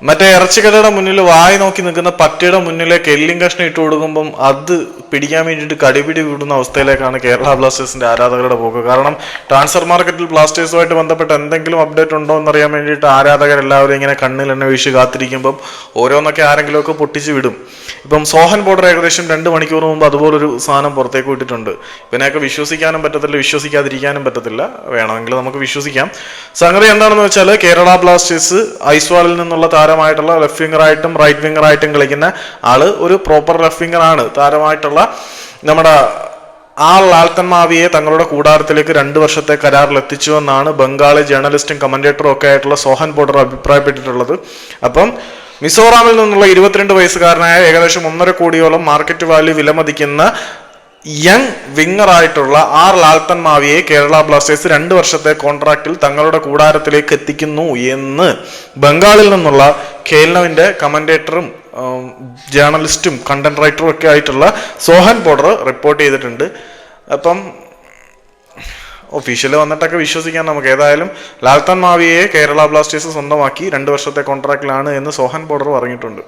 മറ്റേ ഇറച്ചിക്കടയുടെ മുന്നിൽ വായി നോക്കി നിൽക്കുന്ന പട്ടിയുടെ മുന്നിലെ കെല്ലിങ് കഷ്ണം ഇട്ട് കൊടുക്കുമ്പം അത് പിടിക്കാൻ വേണ്ടിയിട്ട് കടിപിടി വിടുന്ന അവസ്ഥയിലേക്കാണ് കേരള ബ്ലാസ്റ്റേഴ്സിന്റെ ആരാധകരുടെ പോക്ക്. കാരണം ട്രാൻസ്ഫർ മാർക്കറ്റിൽ ബ്ലാസ്റ്റേഴ്സുമായിട്ട് ബന്ധപ്പെട്ട് എന്തെങ്കിലും അപ്ഡേറ്റ് ഉണ്ടോ എന്ന് എന്നറിയാൻ വേണ്ടിയിട്ട് ആരാധകരെല്ലാവരും ഇങ്ങനെ കണ്ണിൽ എണ്ണ വീശി കാത്തിരിക്കുമ്പം ഓരോന്നൊക്കെ ആരെങ്കിലുമൊക്കെ പൊട്ടിച്ച് വിടും. ഇപ്പം സോഹൻ ബോർഡർ ഏകദേശം രണ്ട് മണിക്കൂർ മുമ്പ് അതുപോലൊരു സാധനം പുറത്തേക്ക് വിട്ടിട്ടുണ്ട്. ഇതിനെയൊക്കെ വിശ്വസിക്കാനും പറ്റത്തില്ല വിശ്വസിക്കാതിരിക്കാനും പറ്റത്തില്ല. വേണമെങ്കിൽ നമുക്ക് വിശ്വസിക്കാം. സംഗതി എന്താണെന്ന് വെച്ചാൽ കേരള ബ്ലാസ്റ്റേഴ്സ് ഐസ്വാളിൽ നിന്നുള്ള താരമായിട്ടുള്ള ലെഫ്റ്റ് വിംഗറായിട്ടും റൈറ്റ് വിംഗറായിട്ടും കളിക്കുന്ന ആൾ ഒരു പ്രോപ്പർ ലെഫ്റ്റ് വിംഗർ ആണ്. താരമായിട്ടുള്ള നമ്മുടെ ആ ലാൽത്തൻ മാവിയെ തങ്ങളുടെ കൂടാരത്തിലേക്ക് രണ്ട് വർഷത്തെ കരാറിൽ എത്തിച്ചുവെന്നാണ് ബംഗാളി ജേർണലിസ്റ്റും കമന്റേറ്ററും ഒക്കെ ആയിട്ടുള്ള സോഹൻ ബോർഡർ അഭിപ്രായപ്പെട്ടിട്ടുള്ളത്. അപ്പം മിസോറാമിൽ നിന്നുള്ള ഇരുപത്തിരണ്ട് വയസ്സുകാരനായ ഏകദേശം ഒന്നര കോടിയോളം മാർക്കറ്റ് വാല്യൂ വിലമതിക്കുന്ന യങ് വിങ്ങറായിട്ടുള്ള ആർ ലാൽത്തൻ മാവിയെ കേരള ബ്ലാസ്റ്റേഴ്സ് രണ്ട് വർഷത്തെ കോൺട്രാക്റ്റിൽ തങ്ങളുടെ കൂടാരത്തിലേക്ക് എത്തിക്കുന്നു എന്ന് ബംഗാളിൽ നിന്നുള്ള ഖേൽനവിന്റെ കമന്റേറ്ററും ജേർണലിസ്റ്റും കണ്ടന്റ് റൈറ്ററും ഒക്കെ ആയിട്ടുള്ള സോഹൻ ബോർഡർ റിപ്പോർട്ട് ചെയ്തിട്ടുണ്ട്. അപ്പം ഒഫീഷ്യൽ വന്നിട്ടൊക്കെ വിശ്വസിക്കാൻ നമുക്ക്. ഏതായാലും ലാൽത്തൻ മാവിയെ കേരള ബ്ലാസ്റ്റേഴ്സ് സ്വന്തമാക്കി രണ്ട് വർഷത്തെ കോൺട്രാക്റ്റിലാണ് എന്ന് സോഹൻ ബോർഡർ പറഞ്ഞിട്ടുണ്ട്.